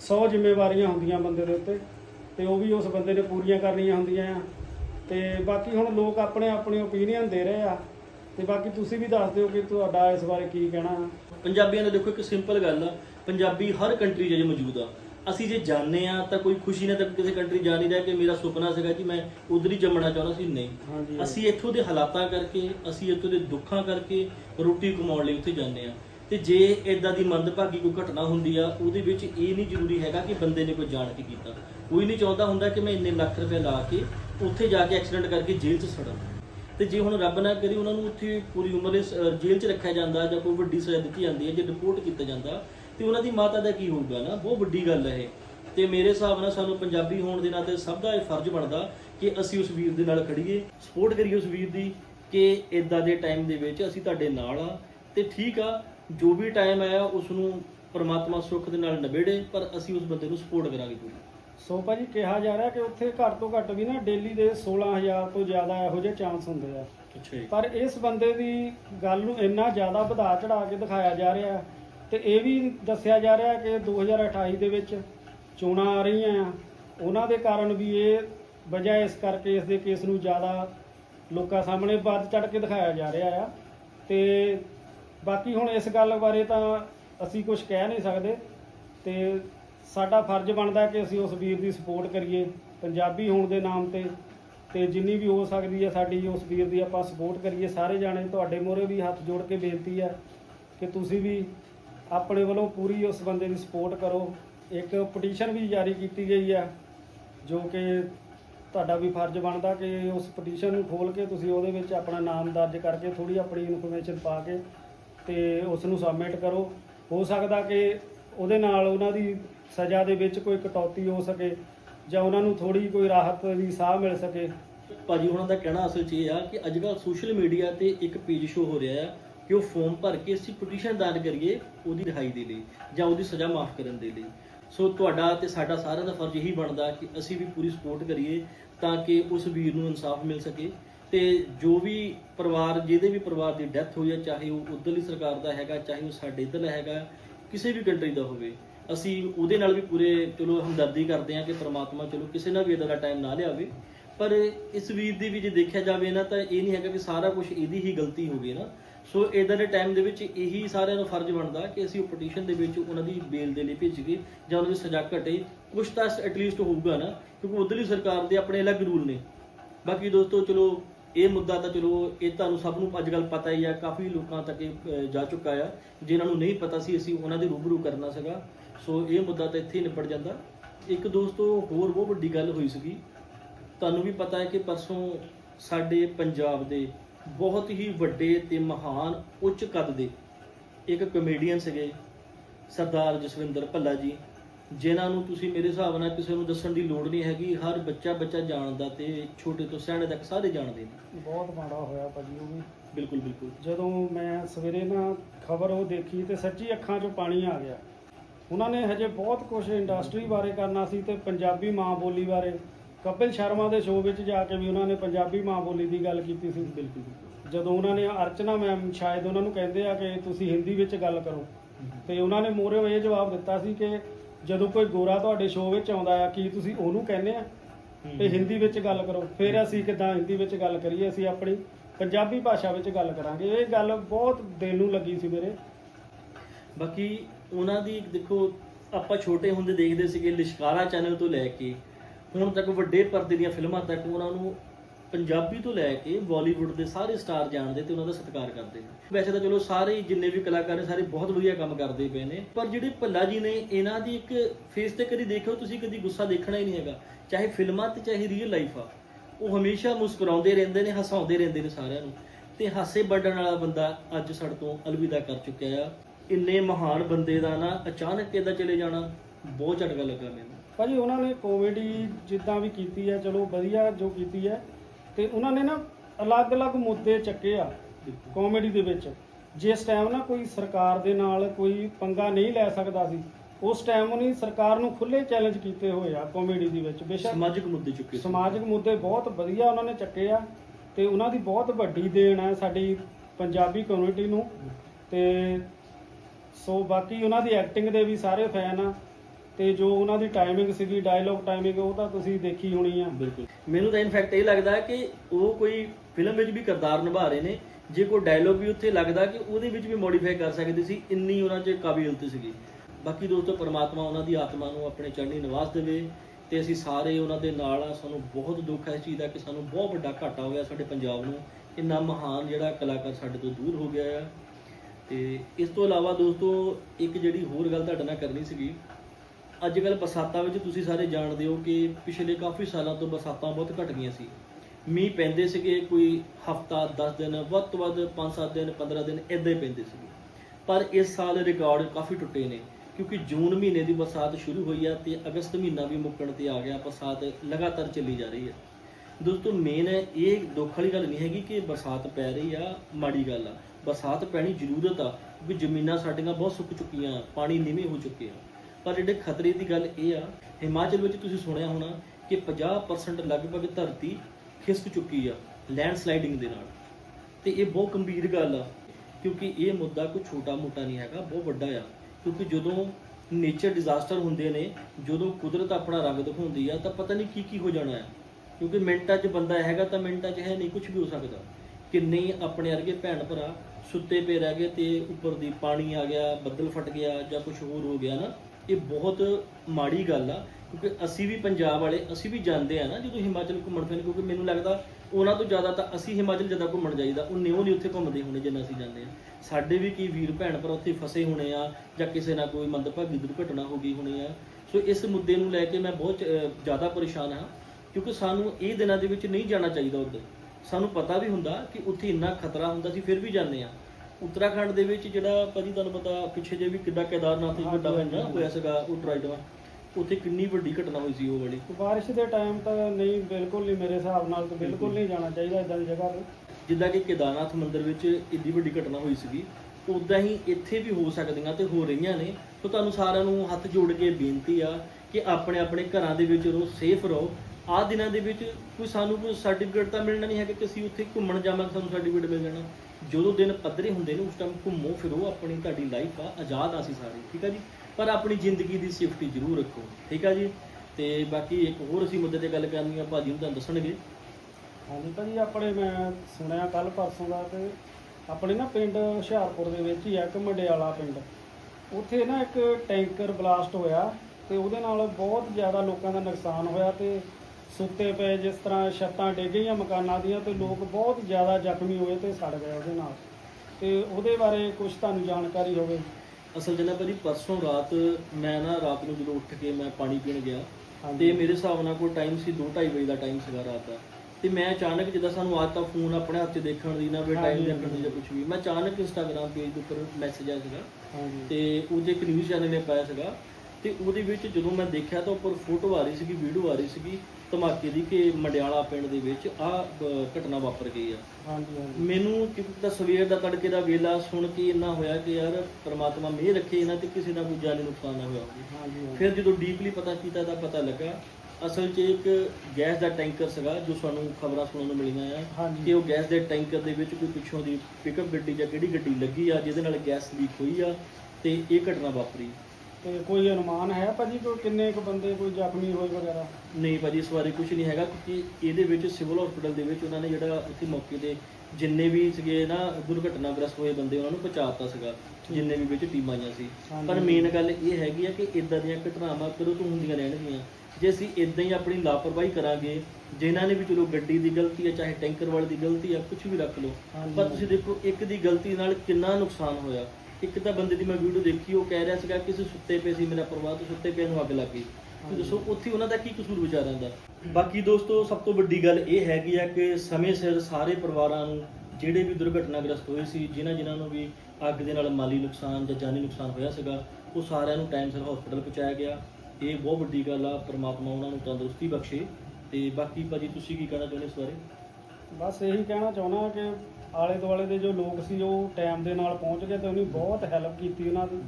100 ਜ਼ਿੰਮੇਵਾਰੀਆਂ ਹੁੰਦੀਆਂ ਬੰਦੇ ਦੇ ਉੱਤੇ ਤੇ ਉਹ ਵੀ ਉਸ ਬੰਦੇ ਨੇ ਪੂਰੀਆਂ ਕਰਨੀਆਂ ਹੁੰਦੀਆਂ ਆ। ਤੇ ਬਾਕੀ ਹੁਣ ਲੋਕ ਆਪਣੇ ਆਪਣੇ ਓਪੀਨੀਅਨ ਦੇ ਰਹੇ ਆ ਤੇ ਬਾਕੀ ਤੁਸੀਂ ਵੀ ਦੱਸ ਦਿਓ ਕਿ ਤੁਹਾਡਾ ਇਸ ਬਾਰੇ ਕੀ ਕਹਿਣਾ। ਹੈ ਪੰਜਾਬੀਆਂ ਦਾ ਦੇਖੋ ਇੱਕ ਸਿੰਪਲ ਗੱਲ ਆ ਪੰਜਾਬੀ ਹਰ ਕੰਟਰੀ 'ਚ ਜੇ ਮੌਜੂਦ ਆ। ਅਸੀਂ ਜੇ ਜਾਣਦੇ ਆ ਤਾਂ ਕੋਈ ਖੁਸ਼ੀ ਨਾਲ ਤਾਂ ਕਿਸੇ ਕੰਟਰੀ ਜਾ ਨਹੀਂ ਰਿਹਾ ਕਿ ਮੇਰਾ ਸੁਪਨਾ ਸੀਗਾ ਕਿ ਮੈਂ ਉਧਰ ਹੀ ਜੰਮਣਾ ਚਾਹੁੰਦਾ ਸੀ। ਨਹੀਂ। ਅਸੀਂ ਇੱਥੋਂ ਦੇ ਹਾਲਾਤਾਂ ਕਰਕੇ ਅਸੀਂ ਇੱਥੋਂ ਦੇ ਦੁੱਖਾਂ ਕਰਕੇ ਰੋਟੀ ਕਮਾਉਣ ਲਈ ਉੱਥੇ ਜਾਂਦੇ ਆ। ਤੇ ਜੇ ਇਦਾਂ ਦੀ ਮੰਦਭਾਗੀ ਕੋਈ ਘਟਨਾ ਹੁੰਦੀ ਆ ਉਹਦੇ ਵਿੱਚ ਇਹ ਨਹੀਂ ਜ਼ਰੂਰੀ ਹੈਗਾ ਕਿ ਬੰਦੇ ਨੇ ਕੋਈ ਜਾਣ ਕੇ ਕੀਤਾ। ਕੋਈ ਨਹੀਂ ਚਾਹੁੰਦਾ ਹੁੰਦਾ ਕਿ ਮੈਂ ਇੰਨੇ ਲੱਖ ਰੁਪਏ ਲਾ ਕੇ ਉੱਥੇ ਜਾ ਕੇ ਐਕਸੀਡੈਂਟ ਕਰਕੇ ਜੇਲ੍ਹ 'ਚ ਸੜਾਂ। ਤੇ ਜੇ ਹੁਣ ਰੱਬ ਨਾ ਕਰੇ ਉਹਨਾਂ ਨੂੰ ਉੱਥੇ ਪੂਰੀ ਉਮਰ ਇਸ, ਅਹ, ਜੇਲ੍ਹ 'ਚ ਰੱਖਿਆ ਜਾਂਦਾ ਜਾਂ ਕੋਈ ਵੱਡੀ ਸਜ਼ਾ ਦਿੱਤੀ ਜਾਂਦੀ ਹੈ ਜੇ ਰਿਪੋਰਟ ਕੀਤਾ ਜਾਂਦਾ ਤੇ ਉਹਨਾਂ ਦੀ ਮਾਤਾ ਦਾ ਕੀ ਹੋਊਗਾ ਨਾ? ਬਹੁਤ ਵੱਡੀ ਗੱਲ ਹੈ ਇਹ। ਤੇ ਮੇਰੇ ਹਿਸਾਬ ਨਾਲ ਸਾਨੂੰ ਪੰਜਾਬੀ ਹੋਣ ਦੇ ਨਾਤੇ ਸਭ ਦਾ ਇਹ ਫਰਜ਼ ਬਣਦਾ ਕਿ ਅਸੀਂ ਉਸ ਵੀਰ ਦੇ ਨਾਲ ਖੜੀਏ ਸਪੋਰਟ ਕਰੀਏ ਉਸ ਵੀਰ ਦੀ ਕਿ ਇਦਾਂ ਦੇ ਟਾਈਮ ਦੇ ਵਿੱਚ ਅਸੀਂ ਤੁਹਾਡੇ ਨਾਲ ਆ ਤੇ ਠੀਕ ਆ ਜੋ ਵੀ ਟਾਈਮ ਆਇਆ ਉਸ ਨੂੰ ਪ੍ਰਮਾਤਮਾ ਸੁੱਖ ਦੇ ਨਾਲ ਨਿਬੇੜੇ ਪਰ ਅਸੀਂ ਉਸ ਬੰਦੇ ਨੂੰ ਸਪੋਰਟ ਕਰਾਂਗੇ ਪੂਰੀ। ਸੋ ਭਾਜੀ ਕਿਹਾ ਜਾ ਰਿਹਾ ਕਿ ਉੱਥੇ ਘੱਟ ਤੋਂ ਘੱਟ ਵੀ ਨਾ ਡੇਲੀ ਦੇ 16000 ਤੋਂ ਜ਼ਿਆਦਾ ਇਹੋ ਜਿਹੇ ਚਾਂਸ ਹੁੰਦੇ ਆ। ਅੱਛਾ ਜੀ। ਪਰ ਇਸ ਬੰਦੇ ਦੀ ਗੱਲ ਨੂੰ ਇੰਨਾ ਜ਼ਿਆਦਾ ਵਧਾ ਚੜਾ ਕੇ ਦਿਖਾਇਆ ਜਾ ਰਿਹਾ ਤੇ ਇਹ ਵੀ ਦੱਸਿਆ ਜਾ ਰਿਹਾ ਕਿ 2028 ਦੇ ਵਿੱਚ ਚੋਣਾਂ ਆ ਰਹੀਆਂ ਆ। ਉਹਨਾਂ ਦੇ ਕਾਰਨ ਵੀ ਇਹ ਵਜ੍ਹਾ ਇਸ ਕਰਕੇ ਇਸ ਦੇ ਕੇਸ ਨੂੰ ਜ਼ਿਆਦਾ ਲੋਕਾਂ ਸਾਹਮਣੇ ਵੱਧ ਚੜ ਕੇ ਦਿਖਾਇਆ ਜਾ ਰਿਹਾ ਆ। ਤੇ ਬਾਕੀ ਹੁਣ ਇਸ ਗੱਲ ਬਾਰੇ ਤਾਂ ਅਸੀਂ ਕੁਝ ਕਹਿ ਨਹੀਂ ਸਕਦੇ ਤੇ ਸਾਡਾ ਫਰਜ਼ ਬਣਦਾ ਕਿ ਅਸੀਂ ਉਸ ਵੀਰ ਦੀ ਸਪੋਰਟ ਕਰੀਏ, ਪੰਜਾਬੀ ਹੋਣ ਦੇ ਨਾਮ ਤੇ ਤੇ ਜਿੰਨੀ ਵੀ ਹੋ ਸਕਦੀ ਹੈ ਸਾਡੀ ਉਸ ਵੀਰ ਦੀ ਆਪਾਂ ਸਪੋਰਟ ਕਰੀਏ। ਸਾਰੇ ਜਾਣੇ ਤੁਹਾਡੇ ਮੋਰੇ ਵੀ ਹੱਥ ਜੋੜ ਕੇ ਬੇਨਤੀ ਹੈ ਕਿ ਤੁਸੀਂ ਵੀ ਆਪਣੇ ਵੱਲੋਂ ਪੂਰੀ ਉਸ ਬੰਦੇ ਦੀ ਸਪੋਰਟ ਕਰੋ। ਇੱਕ ਪਟੀਸ਼ਨ ਵੀ ਜਾਰੀ ਕੀਤੀ ਗਈ ਹੈ, ਜੋ ਕਿ ਤੁਹਾਡਾ ਵੀ ਫਰਜ਼ ਬਣਦਾ ਕਿ ਉਸ ਪਟੀਸ਼ਨ ਨੂੰ ਖੋਲ ਕੇ ਤੁਸੀਂ ਉਹਦੇ ਵਿੱਚ ਆਪਣਾ ਨਾਮ ਦਰਜ ਕਰਕੇ ਥੋੜੀ ਆਪਣੀ ਇਨਫੋਰਮੇਸ਼ਨ ਪਾ ਕੇ ਤੇ ਉਸ ਨੂੰ ਸਬਮਿਟ ਕਰੋ। ਹੋ ਸਕਦਾ ਕਿ ਉਹਦੇ ਨਾਲ ਉਹਨਾਂ ਦੀ ਸਜ਼ਾ ਦੇ ਵਿੱਚ ਕੋਈ ਕਟੌਤੀ ਹੋ ਸਕੇ ਜਾਂ ਉਹਨਾਂ ਨੂੰ ਥੋੜੀ ਕੋਈ ਰਾਹਤ ਦੀ ਸਾਹ ਮਿਲ ਸਕੇ। ਭਾਜੀ, ਉਹਨਾਂ ਦਾ ਕਹਿਣਾ ਅਸਲ 'ਚ ਇਹ ਆ ਕਿ ਅੱਜ ਕੱਲ੍ਹ ਸੋਸ਼ਲ ਮੀਡੀਆ ਤੇ ਇੱਕ ਪੇਜ ਸ਼ੋ ਹੋ ਰਿਹਾ ਆ ਕਿ ਉਹ ਫਾਰਮ ਭਰ ਕੇ ਅਸੀਂ ਪਟੀਸ਼ਨ ਦਾਇਰ ਕਰੀਏ ਉਹਦੀ ਰਿਹਾਈ ਦੇ ਲਈ ਜਾਂ ਉਹਦੀ ਸਜ਼ਾ ਮਾਫ ਕਰਨ ਦੇ ਲਈ। ਸੋ ਤੁਹਾਡਾ ਤੇ ਸਾਡਾ ਸਾਰਿਆਂ ਦਾ ਫਰਜ਼ ਇਹੀ ਬਣਦਾ ਕਿ ਅਸੀਂ ਵੀ ਪੂਰੀ ਸਪੋਰਟ ਕਰੀਏ ਤਾਂ ਕਿ ਉਸ ਵੀਰ ਨੂੰ ਇਨਸਾਫ ਮਿਲ ਸਕੇ ਤੇ ਜੋ ਵੀ ਪਰਿਵਾਰ, ਜਿਹਦੇ ਵੀ ਪਰਿਵਾਰ ਦੀ ਡੈਥ ਹੋਈ ਹੈ ਚਾਹੇ ਉਹ ਉਧਰਲੀ ਸਰਕਾਰ ਦਾ ਹੈਗਾ, ਚਾਹੇ ਉਹ ਸਾਡੇ ਇੱਧਰਲਾ ਹੈਗਾ ਕਿਸੇ ਵੀ ਕੰਟਰੀ ਦਾ ਹੋਵੇ, ਅਸੀਂ ਉਹਦੇ ਨਾਲ ਵੀ ਪੂਰੇ ਚਲੋ ਹਮਦਰਦੀ ਕਰਦੇ ਹਾਂ ਕਿ ਪ੍ਰਮਾਤਮਾ ਚਲੋ ਕਿਸੇ ਨਾਲ ਵੀ ਇਦਾਂ ਦਾ ਟਾਈਮ ਨਾ ਲਿਆਵੇ। ਪਰ ਇਸ ਵੀਰ ਦੀ ਵੀ ਜੇ ਦੇਖਿਆ ਜਾਵੇ ਨਾ, ਤਾਂ ਇਹ ਨਹੀਂ ਹੈਗਾ ਕਿ ਸਾਰਾ ਕੁਝ ਇਹਦੀ ਹੀ ਗਲਤੀ ਹੋ ਗਈ ਨਾ। ਸੋ ਇਦਾਂ ਦੇ ਟਾਈਮ ਦੇ ਵਿੱਚ ਇਹੀ ਸਾਰਿਆਂ ਨੂੰ ਫਰਜ਼ ਬਣਦਾ ਕਿ ਅਸੀਂ ਉਹ ਪਟੀਸ਼ਨ ਦੇ ਵਿੱਚ ਉਹਨਾਂ ਦੀ ਬੇਲ ਦੇ ਲਈ ਭੇਜੀਏ ਜਾਂ ਉਹਨਾਂ ਦੀ ਸਜ਼ਾ ਘਟੇ। ਕੁਝ ਤਾਂ ਐਟਲੀਸਟ ਹੋਊਗਾ ਨਾ, ਕਿਉਂਕਿ ਉਧਰਲੀ ਸਰਕਾਰ ਦੇ ਆਪਣੇ ਅਲੱਗ ਰੂਲ ਨੇ। ਬਾਕੀ ਦੋਸਤੋ, ਚਲੋ ਇਹ ਮੁੱਦਾ ਤਾਂ ਚਲੋ, ਇਹ ਤੁਹਾਨੂੰ ਸਭ ਨੂੰ ਅੱਜ ਕੱਲ ਪਤਾ ਹੀ ਆ, ਕਾਫੀ ਲੋਕਾਂ ਤੱਕ ਇਹ ਜਾ ਚੁੱਕਾ ਆ। ਜਿਨ੍ਹਾਂ ਨੂੰ ਨਹੀਂ ਪਤਾ ਸੀ ਅਸੀਂ ਉਹਨਾਂ ਦੇ ਰੂਬਰੂ ਕਰਨਾ ਸੀਗਾ। ਸੋ ਇਹ ਮੁੱਦਾ ਤਾਂ ਇੱਥੇ ਹੀ ਨਿਪਟ ਜਾਂਦਾ। ਇੱਕ ਦੋਸਤੋ, ਹੋਰ ਬਹੁਤ ਵੱਡੀ ਗੱਲ ਹੋਈ ਸੀਗੀ। ਤੁਹਾਨੂੰ ਵੀ ਪਤਾ ਹੈ ਕਿ ਪਰਸੋਂ ਸਾਡੇ ਪੰਜਾਬ ਦੇ ਬਹੁਤ ਹੀ ਵੱਡੇ ਤੇ ਮਹਾਨ ਉੱਚ ਕੱਦ ਦੇ ਇੱਕ ਕਮੇਡੀਅਨ ਸੀਗੇ, ਸਰਦਾਰ ਜਸਵਿੰਦਰ ਭੱਲਾ ਜੀ। ਜਿਨ੍ਹਾਂ ਨੂੰ ਤੁਸੀਂ ਮੇਰੇ ਹਿਸਾਬ ਨਾਲ ਕਿਸੇ ਨੂੰ ਦੱਸਣ ਦੀ ਲੋੜ ਨਹੀਂ ਹੈਗੀ ਹਰ ਬੱਚਾ ਬੱਚਾ ਜਾਣਦਾ ਤੇ ਛੋਟੇ ਤੋਂ ਸਿਆਣੇ ਤੱਕ ਸਾਰੇ ਜਾਣਦੇ ਨੇ। ਬਹੁਤ ਮਾੜਾ ਹੋਇਆ ਭਾਜੀ ਉਹ ਵੀ। ਬਿਲਕੁਲ ਬਿਲਕੁਲ। ਜਦੋਂ ਮੈਂ ਸਵੇਰੇ ਨਾ ਖਬਰ ਉਹ ਦੇਖੀ ਤੇ ਸੱਚੀ ਅੱਖਾਂ 'ਚੋਂ ਪਾਣੀ ਆ ਗਿਆ। ਉਹਨਾਂ ਨੇ ਹਜੇ ਬਹੁਤ ਕੁਝ ਇੰਡਸਟਰੀ ਬਾਰੇ ਕਰਨਾ ਸੀ ਤੇ ਪੰਜਾਬੀ ਮਾਂ ਬੋਲੀ ਬਾਰੇ। ਕਪਿਲ ਸ਼ਰਮਾ ਦੇ ਸ਼ੋਅ ਵਿੱਚ ਜਾ ਕੇ ਵੀ ਉਹਨਾਂ ਨੇ ਪੰਜਾਬੀ ਮਾਂ ਬੋਲੀ ਦੀ ਗੱਲ ਕੀਤੀ ਸੀ। ਬਿਲਕੁਲ ਜਦੋਂ ਉਹਨਾਂ ਨੇ ਅਰਚਨਾ ਮੈਮ ਸ਼ਾਇਦ ਉਹਨਾਂ ਨੂੰ ਕਹਿੰਦੇ ਆ ਕਿ ਤੁਸੀਂ ਹਿੰਦੀ ਵਿੱਚ ਗੱਲ ਕਰੋ। ਤੇ ਉਹਨਾਂ ਨੇ ਮੋਰੇ ਇਹ ਜਵਾਬ ਦਿੱਤਾ ਸੀ ਕਿ ਜਦੋਂ ਕੋਈ ਗੋਰਾ ਤੁਹਾਡੇ ਸ਼ੋਅ ਵਿੱਚ ਆਉਂਦਾ ਆ ਕੀ ਤੁਸੀਂ ਉਹਨੂੰ ਕਹਿੰਦੇ ਆ? ਤੇ ਹਿੰਦੀ ਵਿੱਚ ਗੱਲ ਕਰੋ। ਫਿਰ ਅਸੀਂ ਕਿਦਾਂ ਹਿੰਦੀ ਵਿੱਚ ਗੱਲ ਕਰੀਏ ਅਸੀਂ ਆਪਣੀ ਪੰਜਾਬੀ ਭਾਸ਼ਾ ਵਿੱਚ ਗੱਲ ਕਰਾਂਗੇ। ਇਹ ਗੱਲ ਬਹੁਤ ਦਿਲ ਨੂੰ ਲੱਗੀ ਸੀ ਮੇਰੇ। ਬਾਕੀ ਉਹਨਾਂ ਦੀ ਦੇਖੋ ਆਪਾਂ ਛੋਟੇ ਹੁੰਦੇ ਦੇਖਦੇ ਸੀਗੇ ਲਿਸ਼ਕਾਰਾ ਚੈਨਲ ਤੋਂ ਲੈ ਕੇ ਹੁਣ ਤੱਕ ਵੱਡੇ ਪਰਦੇ ਦੀਆਂ ਫਿਲਮਾਂ ਤੱਕ ਉਹਨਾਂ ਨੂੰ ਪੰਜਾਬੀ ਤੋਂ ਲੈ ਕੇ ਬਾਲੀਵੁੱਡ ਦੇ ਸਾਰੇ ਸਟਾਰ ਜਾਣਦੇ ਤੇ ਉਹਨਾਂ ਦਾ ਸਤਿਕਾਰ ਕਰਦੇ ਨੇ। ਵੈਸੇ ਤਾਂ ਚਲੋ ਸਾਰੇ ਜਿੰਨੇ ਵੀ ਕਲਾਕਾਰ ਨੇ ਸਾਰੇ ਬਹੁਤ ਵਧੀਆ ਕੰਮ ਕਰਦੇ ਪਏ ਨੇ, ਪਰ ਜਿਹੜੇ ਭੱਲਾ ਜੀ ਨੇ, ਇਹਨਾਂ ਦੀ ਇੱਕ ਫੇਸ ਤੇ ਕਦੀ ਦੇਖਿਓ ਤੁਸੀਂ, ਕਦੀ ਗੁੱਸਾ ਦੇਖਣਾ ਹੀ ਨਹੀਂ ਹੈਗਾ। ਚਾਹੇ ਫਿਲਮਾਂ ਤੇ, ਚਾਹੇ ਰੀਅਲ ਲਾਈਫ ਆ, ਉਹ ਹਮੇਸ਼ਾ ਮੁਸਕਰਾਉਂਦੇ ਰਹਿੰਦੇ ਨੇ, ਹਸਾਉਂਦੇ ਰਹਿੰਦੇ ਨੇ ਸਾਰਿਆਂ ਨੂੰ। ਤੇ ਹਾਸੇ ਵੱਢਣ ਵਾਲਾ ਬੰਦਾ ਅੱਜ ਸਾਡੇ ਤੋਂ ਅਲਵਿਦਾ ਕਰ ਚੁੱਕਿਆ ਆ। ਇੰਨੇ ਮਹਾਨ ਬੰਦੇ ਦਾ ਨਾ ਅਚਾਨਕ ਏਦਾਂ ਚਲੇ ਜਾਣਾ ਬਹੁਤ ਝਟਕਾ ਲੱਗਾ ਮੈਨੂੰ। ਭਾਜੀ, ਉਹਨਾਂ ਨੇ ਕਾਮੇਡੀ ਜਿੱਦਾਂ ਵੀ ਕੀਤੀ ਹੈ, ਚਲੋ ਵਧੀਆ ਜੋ ਕੀਤੀ ਹੈ ਤੇ ਉਹਨਾਂ ਨੇ ਨਾ ਅਲੱਗ-ਅਲੱਗ ਮੁੱਦੇ ਚੱਕੇ ਆ ਕਾਮੇਡੀ ਦੇ ਵਿੱਚ। ਜਿਸ ਟਾਈਮ ਨਾ ਕੋਈ ਸਰਕਾਰ ਦੇ ਨਾਲ ਕੋਈ ਪੰਗਾ ਨਹੀਂ ਲੈ ਸਕਦਾ ਸੀ ਉਸ ਟਾਈਮ ਉਹਨੇ ਸਰਕਾਰ ਨੂੰ ਖੁੱਲੇ ਚੈਲੰਜ ਕੀਤੇ ਹੋਏ ਆ ਕਾਮੇਡੀ ਦੇ ਵਿੱਚ। ਬੇਸ਼ੱਕ ਸਮਾਜਿਕ ਮੁੱਦੇ ਚੁੱਕੇ ਸੀ। ਸਮਾਜਿਕ ਮੁੱਦੇ ਬਹੁਤ ਵਧੀਆ ਉਹਨਾਂ ਨੇ ਚੱਕੇ ਆ ਤੇ ਉਹਨਾਂ ਦੀ ਬਹੁਤ ਵੱਡੀ ਦੇਣ ਹੈ ਸਾਡੀ ਪੰਜਾਬੀ ਕਮਿਊਨਿਟੀ ਨੂੰ। ਤੇ ਸੋ ਬਾਕੀ ਉਹਨਾਂ ਦੀ ਐਕਟਿੰਗ ਦੇ ਵੀ ਸਾਰੇ ਫੈਨ ਆ ਤੇ ਜੋ ਉਹਨਾਂ ਦੀ ਟਾਈਮਿੰਗ ਸੀਗੀ ਡਾਇਲੌਗ ਟਾਈਮਿੰਗ ਉਹ ਤਾਂ ਤੁਸੀਂ ਦੇਖੀ ਹੋਣੀ ਆ। ਬਿਲਕੁਲ। ਮੈਨੂੰ ਤਾਂ ਇਨਫੈਕਟ ਇਹ ਲੱਗਦਾ ਕਿ ਉਹ ਕੋਈ ਫਿਲਮ ਵਿੱਚ ਵੀ ਕਿਰਦਾਰ ਨਿਭਾ ਰਹੇ ਨੇ, ਜੇ ਕੋਈ ਡਾਇਲੋਗ ਵੀ ਉੱਥੇ ਲੱਗਦਾ ਕਿ ਉਹਦੇ ਵਿੱਚ ਵੀ ਮੋਡੀਫਾਈ ਕਰ ਸਕਦੇ ਸੀ, ਇੰਨੀ ਉਹਨਾਂ 'ਚ ਕਾਬਲੀਅਤ ਸੀਗੀ। ਬਾਕੀ ਦੋਸਤੋ, ਪਰਮਾਤਮਾ ਉਹਨਾਂ ਦੀ ਆਤਮਾ ਨੂੰ ਆਪਣੇ ਚੜ੍ਹਨੀ ਨਿਵਾਸ ਦੇਵੇ ਤੇ ਅਸੀਂ ਸਾਰੇ ਉਹਨਾਂ ਦੇ ਨਾਲ ਆ। ਸਾਨੂੰ ਬਹੁਤ ਦੁੱਖ ਹੈ ਇਸ ਚੀਜ਼ ਦਾ ਕਿ ਸਾਨੂੰ ਬਹੁਤ ਵੱਡਾ ਘਾਟਾ ਹੋਇਆ ਸਾਡੇ ਪੰਜਾਬ ਨੂੰ। ਇੰਨਾ ਮਹਾਨ ਜਿਹੜਾ ਕਲਾਕਾਰ ਸਾਡੇ ਤੋਂ ਦੂਰ ਹੋ ਗਿਆ ਆ। ਤੇ ਇਸ ਤੋਂ ਇਲਾਵਾ ਦੋਸਤੋ, ਇੱਕ ਜਿਹੜੀ ਹੋਰ ਗੱਲ ਤੁਹਾਡੇ ਨਾਲ ਕਰਨੀ ਸੀਗੀ ਅੱਜ ਕੱਲ ਬਰਸਾਤਾਂ ਵਿੱਚ ਤੁਸੀਂ ਸਾਰੇ ਜਾਣਦੇ ਹੋ ਕਿ ਪਿਛਲੇ ਕਾਫੀ ਸਾਲਾਂ ਤੋਂ ਬਰਸਾਤਾਂ ਬਹੁਤ ਘਟ ਗਈਆਂ ਸੀ। ਮੀਂਹ ਪੈਂਦੇ ਸੀਗੇ, ਕੋਈ ਹਫਤਾ 10 ਦਿਨ, ਵੱਧ ਤੋਂ ਵੱਧ 5-7 ਦਿਨ 15 ਦਿਨ ਇਦਾਂ ਹੀ ਪੈਂਦੇ ਸੀਗੇ। ਪਰ ਇਸ ਸਾਲ ਰਿਕਾਰਡ ਕਾਫੀ ਟੁੱਟੇ ਨੇ, ਕਿਉਂਕਿ ਜੂਨ ਮਹੀਨੇ ਦੀ ਬਰਸਾਤ ਸ਼ੁਰੂ ਹੋਈ ਆ ਤੇ ਅਗਸਤ ਮਹੀਨਾ ਵੀ ਮੁੱਕਣ ਤੇ ਆ ਗਿਆ, ਬਰਸਾਤ ਲਗਾਤਾਰ ਚੱਲੀ ਜਾ ਰਹੀ ਹੈ ਦੋਸਤੋ ਮੇਨ ਇਹ ਦੁੱਖ ਵਾਲੀ ਗੱਲ ਨਹੀਂ ਹੈਗੀ ਕਿ ਬਰਸਾਤ ਪੈ ਰਹੀ ਆ, ਮਾੜੀ ਗੱਲ ਆ। ਬਰਸਾਤ ਪੈਣੀ ਜ਼ਰੂਰਤ ਆ, ਕਿਉਂਕਿ ਜ਼ਮੀਨਾਂ ਸਾਡੀਆਂ ਬਹੁਤ ਸੁੱਕ ਚੁੱਕੀਆਂ, ਪਾਣੀ ਨੀਵੇਂ ਹੋ ਚੁੱਕੇ ਆ। ਪਰ ਜਿਹੜੇ ਖਤਰੇ ਦੀ ਗੱਲ ਇਹ ਆ, ਹਿਮਾਚਲ ਵਿੱਚ ਤੁਸੀਂ ਸੁਣਿਆ ਹੋਣਾ ਕਿ 50% ਲਗਭਗ ਧਰਤੀ ਖਿਸਕ ਚੁੱਕੀ ਆ ਲੈਂਡ ਸਲਾਈਡਿੰਗ ਦੇ ਨਾਲ। ਤੇ ਇਹ ਬਹੁਤ ਗੰਭੀਰ ਗੱਲ ਆ, ਕਿਉਂਕਿ ਇਹ ਮੁੱਦਾ ਕੋਈ ਛੋਟਾ ਮੋਟਾ ਨਹੀਂ ਹੈਗਾ, ਬਹੁਤ ਵੱਡਾ ਆ। ਕਿਉਂਕਿ ਜਦੋਂ ਨੇਚਰ ਡਿਜ਼ਾਸਟਰ ਹੁੰਦੇ ਨੇ, ਜਦੋਂ ਕੁਦਰਤ ਆਪਣਾ ਰੰਗ ਦਿਖਾਉਂਦੀ ਆ, ਤਾਂ ਪਤਾ ਨਹੀਂ ਕੀ ਕੀ ਹੋ ਜਾਣਾ ਆ। ਕਿਉਂਕਿ ਮਿੰਟਾਂ 'ਚ ਬੰਦਾ ਹੈਗਾ ਤਾਂ ਮਿੰਟਾਂ 'ਚ ਹੈ ਨਹੀਂ ਕੁਝ ਵੀ ਹੋ ਸਕਦਾ। ਕਿੰਨੇ ਆਪਣੇ ਵਰਗੇ ਭੈਣ ਭਰਾ ਸੁੱਤੇ ਪਏ ਰਹਿ ਗਏ ਤੇ ਉੱਪਰ ਦੀ ਪਾਣੀ ਆ ਗਿਆ, ਬੱਦਲ ਫਟ ਗਿਆ ਜਾਂ ਕੁਝ ਹੋਰ ਹੋ ਗਿਆ ਨਾ ਇਹ ਬਹੁਤ ਮਾੜੀ ਗੱਲ ਆ, ਕਿਉਂਕਿ ਅਸੀਂ ਵੀ ਪੰਜਾਬ ਵਾਲੇ, ਅਸੀਂ ਵੀ ਜਾਂਦੇ ਆ ਨਾ ਜਦੋਂ ਹਿਮਾਚਲ ਘੁੰਮਣ ਫਿਰਨ, ਕਿਉਂਕਿ ਮੈਨੂੰ ਲੱਗਦਾ ਉਹਨਾਂ ਤੋਂ ਜ਼ਿਆਦਾ ਤਾਂ ਅਸੀਂ ਹਿਮਾਚਲ ਜ਼ਿਆਦਾ ਘੁੰਮਣ ਜਾਈਦਾ, ਉਹ ਨਿਉ ਨਹੀਂ ਉੱਥੇ ਘੁੰਮਦੇ ਹੋਣੇ ਜਿੰਨਾ ਅਸੀਂ ਜਾਂਦੇ ਆ। ਸਾਡੇ ਵੀ ਕੀ ਵੀਰ ਭੈਣ ਭਰਾ ਉੱਥੇ ਫਸੇ ਹੋਣੇ ਆ, ਜਾਂ ਕਿਸੇ ਨਾਲ ਕੋਈ ਮੰਦਭਾਗੀ ਦੁਰਘਟਨਾ ਹੋ ਗਈ ਹੋਣੀ ਆ। ਸੋ ਇਸ ਮੁੱਦੇ ਨੂੰ ਲੈ ਕੇ ਮੈਂ ਬਹੁਤ ਜ਼ਿਆਦਾ ਪਰੇਸ਼ਾਨ ਹਾਂ, ਕਿਉਂਕਿ ਸਾਨੂੰ ਇਹ ਦਿਨਾਂ ਦੇ ਵਿੱਚ ਨਹੀਂ ਜਾਣਾ ਚਾਹੀਦਾ ਉੱਧਰ। ਸਾਨੂੰ ਪਤਾ ਵੀ ਹੁੰਦਾ ਕਿ ਉੱਥੇ ਇੰਨਾ ਖਤਰਾ ਹੁੰਦਾ ਸੀ ਫਿਰ ਵੀ ਜਾਂਦੇ ਆ। ਉੱਤਰਾਖੰਡ ਦੇ ਵਿੱਚ ਜਿਹੜਾ ਭਾਜੀ ਤੁਹਾਨੂੰ ਪਤਾ ਪਿੱਛੇ ਜੇ ਵੀ ਕਿੱਡਾ ਕੇਦਾਰਨਾਥ ਵਿੱਚ ਵੱਡਾ ਹੋਇਆ ਹੋਇਆ ਸੀਗਾ ਉਟਰਾਈਡਵਾ ਉੱਥੇ ਕਿੰਨੀ ਵੱਡੀ ਘਟਨਾ ਹੋਈ ਸੀ ਉਹ ਵਾਲੀ? ਬਾਰਿਸ਼ ਦੇ ਟਾਈਮ ਤਾਂ ਨਹੀਂ ਬਿਲਕੁਲ ਨਹੀਂ ਮੇਰੇ ਹਿਸਾਬ ਨਾਲ ਤਾਂ ਬਿਲਕੁਲ ਨਹੀਂ ਜਾਣਾ ਚਾਹੀਦਾ ਇਦਾਂ ਦੀ ਜਗ੍ਹਾ ਤੇ। ਜਿੱਦਾਂ ਕਿ ਕੇਦਾਰਨਾਥ ਮੰਦਿਰ ਵਿੱਚ ਇੰਨੀ ਵੱਡੀ ਘਟਨਾ ਹੋਈ ਸੀਗੀ ਉਦਾਂ ਹੀ ਇੱਥੇ ਵੀ ਹੋ ਸਕਦੀਆਂ ਤੇ ਹੋ ਰਹੀਆਂ ਨੇ। ਸੋ ਤੁਹਾਨੂੰ ਸਾਰਿਆਂ ਨੂੰ ਹੱਥ ਜੋੜ ਕੇ ਬੇਨਤੀ ਆ ਕਿ ਆਪਣੇ ਆਪਣੇ ਘਰਾਂ ਦੇ ਵਿੱਚ ਰਹੋ ਸੇਫ ਰਹੋ। ਆਹ ਦਿਨਾਂ ਦੇ ਵਿੱਚ ਕੋਈ ਸਾਨੂੰ ਕੋਈ ਸਰਟੀਫਿਕੇਟ ਤਾਂ ਮਿਲਣਾ ਨਹੀਂ ਹੈਗਾ ਕਿ ਅਸੀਂ ਉੱਥੇ ਘੁੰਮਣ ਜਾਵਾਂਗੇ ਸਾਨੂੰ ਸਰਟੀਫਿਕੇਟ ਮਿਲ ਜਾਣਾ। ਜਦੋਂ ਦਿਨ ਪੱਧਰੇ ਹੁੰਦੇ ਨੇ, ਉਸ ਟਾਈਮ ਘੁੰਮੋ ਫਿਰੋ, ਆਪਣੀ ਤੁਹਾਡੀ ਲਾਈਫ ਆ, ਆਜ਼ਾਦ ਆ ਅਸੀਂ ਸਾਰੇ, ਠੀਕ ਆ ਜੀ? ਪਰ ਆਪਣੀ ਜ਼ਿੰਦਗੀ ਦੀ ਸੇਫਟੀ ਜ਼ਰੂਰ ਰੱਖੋ, ਠੀਕ ਆ ਜੀ? ਤੇ ਬਾਕੀ ਇੱਕ ਹੋਰ ਅਸੀਂ ਮੁੱਦੇ ਤੇ ਗੱਲ ਕਰਨੀ ਆ ਭਾਜੀ ਨੂੰ ਤੁਹਾਨੂੰ ਦੱਸਣਗੇ। ਹਾਂਜੀ ਭਾਜੀ ਆਪਣੇ ਮੈਂ ਸੁਣਿਆ ਕੱਲ ਪਰਸੋਂ ਦਾ ਤੇ ਆਪਣੇ ਨਾ ਪਿੰਡ ਹੁਸ਼ਿਆਰਪੁਰ ਦੇ ਵਿੱਚ ਹੀ ਆ, ਇੱਕ ਮੰਡਿਆਲਾ ਪਿੰਡ। ਉੱਥੇ ਨਾ ਇੱਕ ਟੈਂਕਰ ਬਲਾਸਟ ਹੋਇਆ ਤੇ ਉਹਦੇ ਨਾਲ ਬਹੁਤ ਜ਼ਿਆਦਾ ਲੋਕਾਂ ਦਾ ਨੁਕਸਾਨ ਹੋਇਆ ਤੇ ਸੁੱਤੇ ਪਏ ਜਿਸ ਤਰ੍ਹਾਂ ਛੱਤਾਂ ਡਿੱਗ ਗਈਆਂ ਮਕਾਨਾਂ ਦੀਆਂ ਤੇ ਲੋਕ ਬਹੁਤ ਜ਼ਿਆਦਾ ਜ਼ਖਮੀ ਹੋਏ ਤੇ ਸੜ ਗਏ ਉਹਦੇ ਨਾਲ। ਤੇ ਉਹਦੇ ਬਾਰੇ ਕੁਝ ਤੁਹਾਨੂੰ ਜਾਣਕਾਰੀ ਹੋਵੇ। ਅਸਲ 'ਚ ਨਾ ਭਾਜੀ ਪਰਸੋਂ ਰਾਤ ਮੈਂ ਨਾ ਰਾਤ ਨੂੰ ਜਦੋਂ ਉੱਠ ਕੇ ਮੈਂ ਪਾਣੀ ਪੀਣ ਗਿਆ। ਤੇ ਮੇਰੇ ਹਿਸਾਬ ਨਾਲ ਕੋਈ ਟਾਈਮ ਸੀ 2:30 ਵਜੇ ਦਾ ਟਾਈਮ ਸੀਗਾ ਰਾਤ ਦਾ। ਤੇ ਮੈਂ ਅਚਾਨਕ ਜਿੱਦਾਂ ਸਾਨੂੰ ਆਦਤ ਆ ਫੋਨ ਆਪਣੇ ਹੱਥ 'ਚ ਦੇਖਣ ਦੀ ਨਾ ਵੀ ਟਾਈਮ ਦੇਖਣ ਦੀ ਜਾਂ ਕੁਝ ਵੀ। ਮੈਂ ਅਚਾਨਕ ਇੰਸਟਾਗ੍ਰam ਪੇਜ ਦੇ ਉੱਪਰ ਮੈਸੇਜ ਆਇਆ ਸੀਗਾ। ਤੇ ਉਹਦੇ ਇੱਕ ਨਿਊਜ਼ ਚੈਨਲ ਨੇ ਪਾਇਆ ਸੀਗਾ। ਤੇ ਉਹਦੇ ਵਿੱਚ ਜਦੋਂ ਮੈਂ ਦੇਖਿਆ ਤਾਂ ਉੱਪਰ ਫੋਟੋ ਆ ਰਹੀ ਸੀਗੀ ਵੀਡੀਓ ਆ ਰਹੀ ਸੀਗੀ। ਧਮਾਕੇ ਦੀ ਕਿ ਮੰਡਿਆਲਾ ਪਿੰਡ ਦੇ ਵਿੱਚ ਆ ਘਟਨਾ ਵਾਪਰ ਗਈ ਆ ਹਾਂਜੀ ਹਾਂਜੀ ਮੈਨੂੰ ਕਿਉਂਕਿ ਤਾਂ ਸਵੇਰ ਦਾ ਤੜਕੇ ਦਾ ਵੇਲਾ ਸੁਣ ਕੇ ਇੰਨਾ ਹੋਇਆ ਕਿ ਯਾਰ ਪ੍ਰਮਾਤਮਾ ਮਿਹਰ ਰੱਖੇ ਇਹਨਾਂ ਤੇ ਕਿਸੇ ਦਾ ਕੋਈ ਜਾਨੀ ਨੁਕਸਾਨ ਨਾ ਹੋਇਆ ਹਾਂਜੀ। ਫਿਰ ਜਦੋਂ ਡੀਪਲੀ ਪਤਾ ਕੀਤਾ ਤਾਂ ਪਤਾ ਲੱਗਾ ਅਸਲ 'ਚ ਇੱਕ ਗੈਸ ਦਾ ਟੈਂਕਰ ਸੀਗਾ ਜੋ ਸਾਨੂੰ ਖਬਰਾਂ ਸੁਣਨ ਨੂੰ ਮਿਲੀਆਂ ਆ। ਕਿ ਉਹ ਗੈਸ ਦੇ ਟੈਂਕਰ ਦੇ ਵਿੱਚ ਕੋਈ ਪਿੱਛੋਂ ਦੀ ਪਿਕਅਪ ਗੱਡੀ ਜਾਂ ਕਿਹੜੀ ਗੱਡੀ ਲੱਗੀ ਆ ਜਿਹਦੇ ਨਾਲ ਗੈਸ ਲੀਕ ਹੋਈ ਆ ਤੇ ਇਹ ਘਟਨਾ ਵਾਪਰੀ ਤੇ ਕੋਈ ਅਨੁਮਾਨ ਹੈ ਭਾਜੀ ਕੋਈ ਕਿੰਨੇ ਕੁ ਬੰਦੇ ਕੋਈ ਜ਼ਖਮੀ ਹੋਏ ਵਗੈਰਾ? ਨਹੀਂ ਭਾਜੀ ਇਸ ਬਾਰੇ ਕੁਝ ਨਹੀਂ ਹੈਗਾ ਕਿਉਂਕਿ ਇਹਦੇ ਵਿੱਚ ਸਿਵਲ ਹਸਪੀਟਲ ਦੇ ਵਿੱਚ ਉਹਨਾਂ ਨੇ ਜਿਹੜਾ ਉੱਥੇ ਮੌਕੇ ਤੇ ਜਿੰਨੇ ਵੀ ਸੀਗੇ ਨਾ ਦੁਰਘਟਨਾਗ੍ਰਸਤ ਹੋਏ ਬੰਦੇ ਉਹਨਾਂ ਨੂੰ ਪਹੁੰਚਾਤਾ ਸੀਗਾ ਜਿੰਨੇ ਵੀ ਵਿੱਚ ਟੀਮਾਂ ਆਈਆਂ ਸੀ। ਪਰ ਮੇਨ ਗੱਲ ਇਹ ਹੈਗੀ ਆ ਕਿ ਇਦਾਂ ਦੀਆਂ ਘਟਨਾਵਾਂ ਕਦੋਂ ਤੋਂ ਹੁੰਦੀਆਂ ਰਹਿਣਗੀਆਂ। ਜੇ ਅਸੀਂ ਇਦਾਂ ਹੀ ਆਪਣੀ ਲਾਪਰਵਾਹੀ ਕਰਾਂਗੇ ਜਿਨ੍ਹਾਂ ਨੇ ਵੀ ਚਲੋ ਗੱਡੀ ਦੀ ਗਲਤੀ ਹੈ ਚਾਹੇ ਟੈਂਕਰ ਵਾਲੇ ਦੀ ਗਲਤੀ ਹੈ ਕੁਝ ਵੀ ਰੱਖ ਲਓ। ਪਰ ਤੁਸੀਂ ਦੇਖੋ ਇੱਕ ਦੀ ਗਲਤੀ ਨਾਲ ਕਿੰਨਾ ਨੁਕਸਾਨ ਹੋਇਆ। ਇੱਕ ਤਾਂ ਬੰਦੇ ਦੀ ਮੈਂ ਵੀਡੀਓ ਦੇਖੀ ਉਹ ਕਹਿ ਰਿਹਾ ਸੀਗਾ ਕਿ ਅਸੀਂ ਸੁੱਤੇ ਪਏ ਸੀ ਮੇਰਾ ਪਰਿਵਾਰ ਤੋਂ ਸੁੱਤੇ ਪਏ ਨੂੰ ਅੱਗ ਲੱਗ ਗਈ। ਤੁਸੀਂ ਦੱਸੋ ਉੱਥੇ ਉਹਨਾਂ ਦਾ ਕੀ ਕਸੂਰ ਵਿਚਾਰਿਆਂ ਦਾ? ਬਾਕੀ ਦੋਸਤੋ ਸਭ ਤੋਂ ਵੱਡੀ ਗੱਲ ਇਹ ਹੈਗੀ ਆ ਕਿ ਸਮੇਂ ਸਿਰ ਸਾਰੇ ਪਰਿਵਾਰਾਂ ਨੂੰ ਜਿਹੜੇ ਵੀ ਦੁਰਘਟਨਾਗ੍ਰਸਤ ਹੋਏ ਸੀ ਜਿਨ੍ਹਾਂ ਜਿਨ੍ਹਾਂ ਨੂੰ ਵੀ ਅੱਗ ਦੇ ਨਾਲ ਮਾਲੀ ਨੁਕਸਾਨ ਜਾਂ ਜਾਨੀ ਨੁਕਸਾਨ ਹੋਇਆ ਸੀਗਾ ਉਹ ਸਾਰਿਆਂ ਨੂੰ ਟਾਈਮ ਸਿਰ ਹਸਪੀਟਲ ਪਹੁੰਚਾਇਆ ਗਿਆ। ਇਹ ਬਹੁਤ ਵੱਡੀ ਗੱਲ ਆ ਪ੍ਰਮਾਤਮਾ ਉਹਨਾਂ ਨੂੰ ਤੰਦਰੁਸਤੀ ਬਖਸ਼ੇ। ਤੇ ਬਾਕੀ ਭਾਜੀ ਤੁਸੀਂ ਕੀ ਕਹਿਣਾ ਚਾਹੁੰਦੇ ਇਸ ਬਾਰੇ? ਬਸ ਇਹੀ ਕਹਿਣਾ ਚਾਹੁੰਦਾ ਕਿ ਆਲੇ ਦੁਆਲੇ ਦੇ ਜੋ ਲੋਕ ਸੀ ਉਹ ਟਾਈਮ ਦੇ ਨਾਲ ਪਹੁੰਚ ਗਏ ਤੇ ਉਹਨੇ ਬਹੁਤ ਹੈਲਪ ਕੀਤੀ ਉਹਨਾਂ ਦੀ।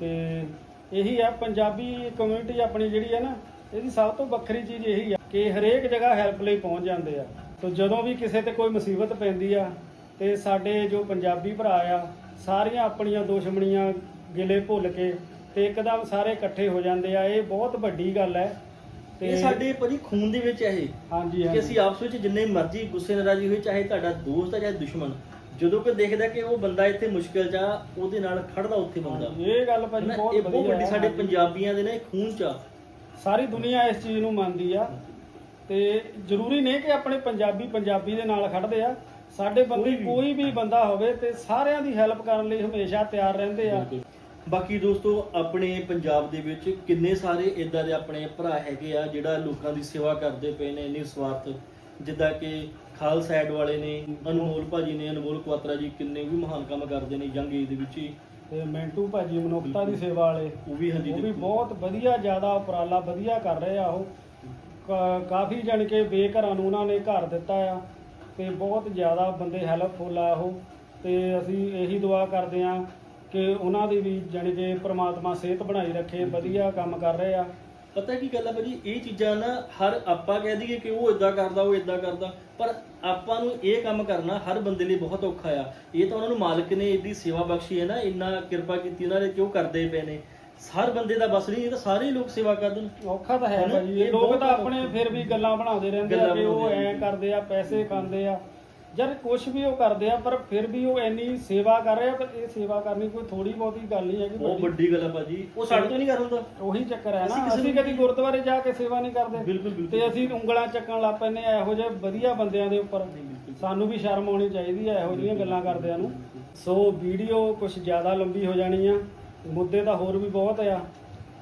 ਤੇ ਇਹੀ ਹੈ ਪੰਜਾਬੀ ਕਮਿਊਨਿਟੀ ਆਪਣੀ ਜਿਹੜੀ ਹੈ ਨਾ ਇਹਦੀ ਸਭ ਤੋਂ ਵੱਖਰੀ ਚੀਜ਼ ਇਹੀ ਆ ਕਿ ਹਰੇਕ ਜਗ੍ਹਾ ਹੈਲਪ ਲਈ ਪਹੁੰਚ ਜਾਂਦੇ ਆ। ਤੇ ਜਦੋਂ ਵੀ ਕਿਸੇ ਤੇ ਕੋਈ ਮੁਸੀਬਤ ਪੈਂਦੀ ਆ ਤੇ ਸਾਡੇ ਜੋ ਪੰਜਾਬੀ ਭਰਾ ਆ ਸਾਰੀਆਂ ਆਪਣੀਆਂ ਦੁਸ਼ਮਣੀਆਂ ਗਿਲੇ ਭੁੱਲ ਕੇ ਤੇ ਇੱਕਦਮ ਸਾਰੇ ਇਕੱਠੇ ਹੋ ਜਾਂਦੇ ਆ। ਇਹ ਬਹੁਤ ਵੱਡੀ ਗੱਲ ਹੈ। ਇਹ ਸਾਡੇ ਭਾਜੀ ਖੂਨ ਦੇ ਵਿੱਚ ਹੈ ਇਹ। ਹਾਂਜੀ ਕਿ ਹਾਂਜੀ। ਅਸੀਂ ਆਪਸ ਵਿੱਚ ਜਿੰਨੇ ਮਰਜ਼ੀ ਗੁੱਸੇ ਨਾਰਾਜ਼ੀ ਹੋਈ ਚਾਹੇ ਤੁਹਾਡਾ ਦੋਸਤ ਹੈ ਚਾਹੇ ਦੁਸ਼ਮਣ ਜਦੋਂ ਕੋਈ ਦੇਖਦਾ ਕਿ ਉਹ ਬੰਦਾ ਇੱਥੇ ਮੁਸ਼ਕਿਲ 'ਚ ਆ ਉਹਦੇ ਨਾਲ ਖੜਦਾ ਉੱਥੇ ਬੰਦਾ। ਇਹ ਗੱਲ ਭਾਜੀ ਹਨਾ? ਬਹੁਤ ਇਹ ਬਹੁਤ ਵੱਡੀ ਹੈ। ਸਾਡੇ ਪੰਜਾਬੀਆਂ ਦੇ ਨੇ ਖੂਨ 'ਚ ਆ। ਸਾਰੀ ਦੁਨੀਆ ਇਸ ਚੀਜ਼ ਨੂੰ ਮੰਨਦੀ ਆ। ਤੇ ਜ਼ਰੂਰੀ ਨਹੀਂ ਕਿ ਆਪਣੇ ਪੰਜਾਬੀ ਪੰਜਾਬੀ ਦੇ ਨਾਲ ਖੜਦੇ ਆ। ਸਾਡੇ ਬੰਦੇ ਕੋਈ ਵੀ। ਕੋਈ ਵੀ ਬੰਦਾ ਹੋਵੇ ਤੇ ਸਾਰਿਆਂ ਦੀ ਹੈਲਪ ਕਰਨ ਲਈ ਹਮੇਸ਼ਾ ਤਿਆਰ ਰਹਿੰਦੇ ਆ। ਬਾਕੀ ਦੋਸਤੋ ਆਪਣੇ ਪੰਜਾਬ ਦੇ ਵਿੱਚ ਕਿੰਨੇ ਸਾਰੇ ਇਦਾਂ ਦੇ ਆਪਣੇ ਭਰਾ ਹੈਗੇ ਆ ਜਿਹੜਾ ਲੋਕਾਂ ਦੀ ਸੇਵਾ ਕਰਦੇ ਪਏ ਨੇ ਨਿਸਵਾਰਥ? ਜਿੱਦਾਂ ਕਿ ਖਾਲਸਾ ਐਡ ਵਾਲੇ ਨੇ ਅਨਮੋਲ ਭਾਜੀ ਨੇ ਅਨਮੋਲ ਕੁਆਤਰਾ ਜੀ ਕਿੰਨੇ ਵੀ ਮਹਾਨ ਕੰਮ ਕਰਦੇ ਨੇ ਯੰਗ ਏਜ ਦੇ ਵਿੱਚ ਹੀ। ਤੇ ਮੈਂਟੂ ਭਾਜੀ ਮਨੁੱਖਤਾ ਦੀ ਸੇਵਾ ਵਾਲੇ। ਉਹ ਵੀ ਹਾਂਜੀ ਉਹ ਵੀ। ਬਹੁਤ ਵਧੀਆ ਜ਼ਿਆਦਾ ਉਪਰਾਲਾ ਵਧੀਆ ਕਰ ਰਹੇ ਆ ਉਹ। ਕਾਫੀ ਜਣ ਕੇ ਬੇਘਰਾਂ ਨੂੰ ਉਹਨਾਂ ਨੇ ਘਰ ਦਿੱਤਾ ਆ ਤੇ ਬਹੁਤ ਜ਼ਿਆਦਾ ਬੰਦੇ ਹੈਲਪਫੁਲ ਆ ਉਹ। ਤੇ ਅਸੀਂ ਇਹੀ ਦੁਆ ਕਰਦੇ ਆ ਕਿ ਉਹਨਾਂ ਦੀ ਵੀ ਜਾਣੀ ਕਿ ਪ੍ਰਮਾਤਮਾ ਸਿਹਤ ਬਣਾਈ ਰੱਖੇ ਵਧੀਆ ਕੰਮ ਕਰ ਰਹੇ ਆ ਪਤਾ ਕੀ ਗੱਲ ਆ ਭਾਜੀ ਇਹ ਚੀਜ਼ਾਂ ਨਾ ਹਰ ਆਪਾਂ ਕਹਿ ਦਈਏ ਕਿ ਉਹ ਇਦਾਂ ਕਰਦਾ ਉਹ ਇਦਾਂ ਕਰਦਾ ਪਰ ਆਪਾਂ ਨੂੰ ਇਹ ਕੰਮ ਕਰਨਾ ਹਰ ਬੰਦੇ ਲਈ ਬਹੁਤ ਔਖਾ ਆ ਇਹ ਤਾਂ ਉਹਨਾਂ ਨੂੰ ਮਾਲਕ ਨੇ ਇਹਦੀ ਸੇਵਾ ਬਖਸ਼ੀ ਹੈ ਨਾ ਇੰਨਾ ਕਿਰਪਾ ਕੀਤੀ ਉਹਨਾਂ ਨੇ ਕਿ ਉਹ ਕਰਦੇ ਪਏ ਨੇ ਹਰ ਬੰਦੇ ਦਾ ਬਸ ਨਹੀਂ ਇਹ ਤਾਂ ਸਾਰੇ ਲੋਕ ਸੇਵਾ ਕਰਦੇ ਨੇ ਔਖਾ ਤਾਂ ਹੈ? ਭਾਜੀ ਇਹ ਲੋਕ ਤਾਂ। ਆਪਣੇ ਫਿਰ ਵੀ ਗੱਲਾਂ ਬਣਾਉਂਦੇ ਰਹਿੰਦੇ ਆ ਕਿ ਉਹ ਐ। ਕਰਦੇ ਆ ਪੈਸੇ ਖਾਂਦੇ ਆ ਯਾਰ ਕੁਝ ਵੀ ਉਹ ਕਰਦੇ ਆ ਪਰ ਫਿਰ ਵੀ ਉਹ ਇੰਨੀ ਸੇਵਾ ਕਰ ਰਹੇ ਆ ਪਰ ਇਹ ਸੇਵਾ ਕਰਨੀ ਕੋਈ ਥੋੜੀ ਬਹੁਤੀ ਗੱਲ ਨਹੀਂ ਹੈਗੀ ਉਹ ਵੱਡੀ। ਗੱਲ ਆ ਭਾਜੀ। ਉਹ ਸਾਡੇ ਤੋਂ ਨਹੀਂ ਕਰ ਹੁੰਦਾ। ਉਹੀ ਚੱਕਰ ਹੈ ਨਾ ਕਿਸੇ ਅਸੀਂ ਕਦੀ ਗੁਰਦੁਆਰੇ ਜਾ ਕੇ ਸੇਵਾ ਨਹੀਂ ਕਰਦੇ। ਤੇ ਅਸੀਂ ਉਂਗਲਾਂ ਚੱਕਣ ਲੱਗ ਪੈਂਦੇ ਆ ਇਹੋ ਜਿਹੇ ਵਧੀਆ ਬੰਦਿਆਂ ਦੇ ਉੱਪਰ। ਸਾਨੂੰ ਵੀ ਸ਼ਰਮ ਆਉਣੀ ਚਾਹੀਦੀ ਆ ਇਹੋ ਜਿਹੀਆਂ ਗੱਲਾਂ ਕਰਦਿਆਂ ਨੂੰ। ਸੋ ਵੀਡੀਓ ਕੁਝ ਜ਼ਿਆਦਾ ਲੰਬੀ ਹੋ ਜਾਣੀ ਆ ਮੁੱਦੇ ਤਾਂ ਹੋਰ ਵੀ ਬਹੁਤ ਆ।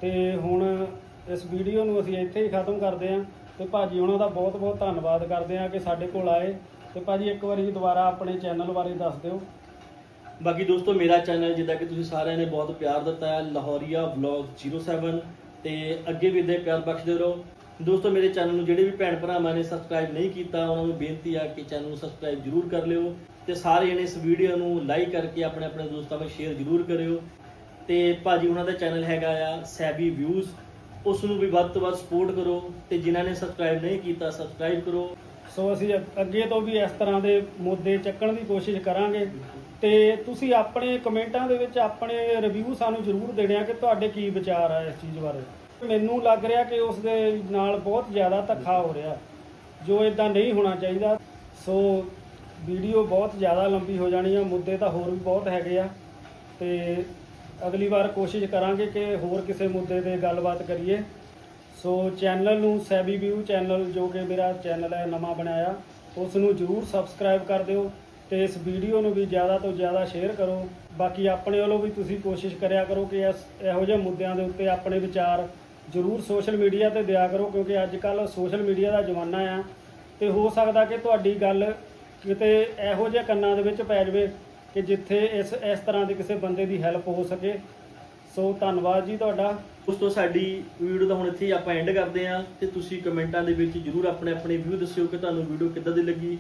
ਤੇ ਹੁਣ ਇਸ ਵੀਡੀਓ ਨੂੰ ਅਸੀਂ ਇੱਥੇ ਹੀ ਖਤਮ ਕਰਦੇ ਆ। ਤੇ ਭਾਜੀ ਉਹਨਾਂ ਦਾ ਬਹੁਤ ਬਹੁਤ ਧੰਨਵਾਦ ਕਰਦੇ ਆ ਕਿ ਸਾਡੇ ਕੋਲ ਆਏ। ਤੇ ਭਾਜੀ ਇੱਕ ਵਾਰੀ ਦੁਬਾਰਾ ਆਪਣੇ ਚੈਨਲ ਬਾਰੇ ਦੱਸ ਦਿਓ। ਬਾਕੀ ਦੋਸਤੋ, ਮੇਰਾ ਚੈਨਲ, ਜਿੱਦਾਂ ਕਿ ਤੁਸੀਂ ਸਾਰਿਆਂ ਨੇ ਬਹੁਤ ਪਿਆਰ ਦਿੱਤਾ ਹੈ, ਲਾਹੌਰੀਆ ਵਲੌਗ 07 ਤੇ ਅੱਗੇ ਵੀ ਇਦਾਂ ਪਿਆਰ ਬਖਸ਼ਦੇ ਰਹੋ। ਦੋਸਤੋ, ਮੇਰੇ ਚੈਨਲ ਨੂੰ ਜਿਹੜੇ ਵੀ ਭੈਣ ਭਰਾਵਾਂ ਨੇ ਸਬਸਕ੍ਰਾਈਬ ਨਹੀਂ ਕੀਤਾ, ਉਹਨਾਂ ਨੂੰ ਬੇਨਤੀ ਆ ਕਿ ਚੈਨਲ ਨੂੰ ਸਬਸਕ੍ਰਾਈਬ ਜਰੂਰ ਕਰ ਲਿਓ ਤੇ ਸਾਰੇ ਜਣੇ ਇਸ ਵੀਡੀਓ ਨੂੰ ਲਾਈਕ ਕਰਕੇ ਆਪਣੇ ਆਪਣੇ ਦੋਸਤਾਂ ਵਿੱਚ ਸ਼ੇਅਰ ਜਰੂਰ ਕਰਿਓ। ਤੇ ਭਾਜੀ, ਉਹਨਾਂ ਦਾ ਚੈਨਲ ਹੈਗਾ ਆ ਸੈਬੀ ਵਿਊਜ਼ ਉਸ ਨੂੰ ਵੀ ਵੱਧ ਤੋਂ ਵੱਧ ਸਪੋਰਟ ਕਰੋ ਤੇ ਜਿਨ੍ਹਾਂ ਨੇ ਸਬਸਕ੍ਰਾਈਬ ਨਹੀਂ ਕੀਤਾ ਸਬਸਕ੍ਰਾਈਬ ਕਰੋ। ਸੋ ਅਸੀਂ ਅ- ਅੱਗੇ ਤੋਂ ਵੀ ਇਸ ਤਰ੍ਹਾਂ ਦੇ ਮੁੱਦੇ ਚੱਕਣ ਦੀ ਕੋਸ਼ਿਸ਼ ਕਰਾਂਗੇ। ਤੇ ਤੁਸੀਂ ਆਪਣੇ ਕਮੈਂਟਾਂ ਦੇ ਵਿੱਚ ਆਪਣੇ ਰਿਵਿਊ ਸਾਨੂੰ ਜ਼ਰੂਰ ਦੇਣੇ ਆ ਕਿ ਤੁਹਾਡੇ ਕੀ ਵਿਚਾਰ ਆ ਇਸ ਚੀਜ਼ ਬਾਰੇ। ਮੈਨੂੰ ਲੱਗ ਰਿਹਾ ਕਿ ਉਸ ਦੇ ਨਾਲ ਬਹੁਤ ਜ਼ਿਆਦਾ ਧੱਕਾ ਹੋ ਰਿਹਾ, ਜੋ ਇਦਾਂ ਨਹੀਂ ਹੋਣਾ ਚਾਹੀਦਾ। ਸੋ ਵੀਡੀਓ ਬਹੁਤ ਜ਼ਿਆਦਾ ਲੰਬੀ ਹੋ ਜਾਣੀ ਆ, ਮੁੱਦੇ ਤਾਂ ਹੋਰ ਵੀ ਬਹੁਤ ਹੈਗੇ ਆ। ਤੇ ਅਗਲੀ ਵਾਰ ਕੋਸ਼ਿਸ਼ ਕਰਾਂਗੇ ਕਿ ਹੋਰ ਕਿਸੇ ਮੁੱਦੇ ਤੇ ਗੱਲਬਾਤ ਕਰੀਏ। ਸੋ ਚੈਨਲ ਨੂੰ ਸੈਬੀ ਵਿਊ ਚੈਨਲ ਜੋ ਕਿ ਮੇਰਾ ਚੈਨਲ ਹੈ, ਨਵਾਂ ਬਣਾਇਆ, ਉਸ ਨੂੰ ਜਰੂਰ ਸਬਸਕ੍ਰਾਈਬ ਕਰ ਦਿਓ ਤੇ ਇਸ ਵੀਡੀਓ ਨੂੰ ਵੀ ਜ਼ਿਆਦਾ ਤੋਂ ਜ਼ਿਆਦਾ ਸ਼ੇਅਰ ਕਰੋ। ਬਾਕੀ ਆਪਣੇ ਵੱਲੋਂ ਵੀ ਤੁਸੀਂ ਕੋਸ਼ਿਸ਼ ਕਰਿਆ ਕਰੋ ਕਿ ਇਸ ਇਹੋ ਜਿਹੇ ਮੁੱਦਿਆਂ ਦੇ ਉੱਤੇ ਆਪਣੇ ਵਿਚਾਰ ਜਰੂਰ ਸੋਸ਼ਲ ਮੀਡੀਆ ਤੇ ਦਿਆ ਕਰੋ, ਕਿਉਂਕਿ ਅੱਜ ਕੱਲ ਸੋਸ਼ਲ ਮੀਡੀਆ ਦਾ ਜ਼ਮਾਨਾ ਆ ਤੇ ਹੋ ਸਕਦਾ ਕਿ ਤੁਹਾਡੀ ਗੱਲ ਕਿਤੇ ਇਹੋ ਜਿਹੇ ਕੰਨਾਂ ਦੇ ਵਿੱਚ ਪੈ ਜਾਵੇ ਕਿ ਜਿੱਥੇ ਇਸ ਇਸ ਤਰ੍ਹਾਂ ਦੇ ਕਿਸੇ ਬੰਦੇ ਦੀ ਹੈਲਪ ਹੋ ਸਕੇ। ਸੋ ਧੰਨਵਾਦ ਜੀ ਤੁਹਾਡਾ। ਦੋਸਤੋ ਸਾਡੀ ਵੀਡੀਓ ਦਾ ਹੁਣ ਇੱਥੇ ਹੀ ਆਪਾਂ ਐਂਡ ਕਰਦੇ ਹਾਂ ਤੇ ਤੁਸੀਂ ਕਮੈਂਟਾਂ ਦੇ ਵਿੱਚ ਜਰੂਰ ਆਪਣੇ ਆਪਣੇ ਵਿਊ ਦੱਸਿਓ ਕਿ ਤੁਹਾਨੂੰ ਵੀਡੀਓ ਕਿੱਦਾਂ ਦੀ ਲੱਗੀ।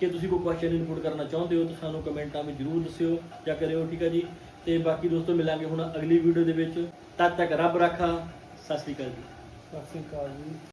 ਕਿ ਤੁਸੀਂ ਕੋਈ ਕੁਐਸਚਨ ਇਨਪੁਟ ਕਰਨਾ ਚਾਹੁੰਦੇ ਹੋ ਤਾਂ ਸਾਨੂੰ ਕਮੈਂਟਾਂ ਵਿੱਚ ਜਰੂਰ ਦੱਸਿਓ ਜਾਂ ਕਰਿਓ ਠੀਕ ਹੈ ਜੀ? ਤੇ ਬਾਕੀ ਦੋਸਤੋ ਮਿਲਾਂਗੇ ਹੁਣ ਅਗਲੀ ਵੀਡੀਓ ਦੇ ਵਿੱਚ। ਤਦ ਤੱਕ ਰੱਬ ਰਾਖਾ। ਸਤਿ ਸ੍ਰੀ ਅਕਾਲ ਜੀ। ਸਤਿ ਸ੍ਰੀ ਅਕਾਲ ਜੀ।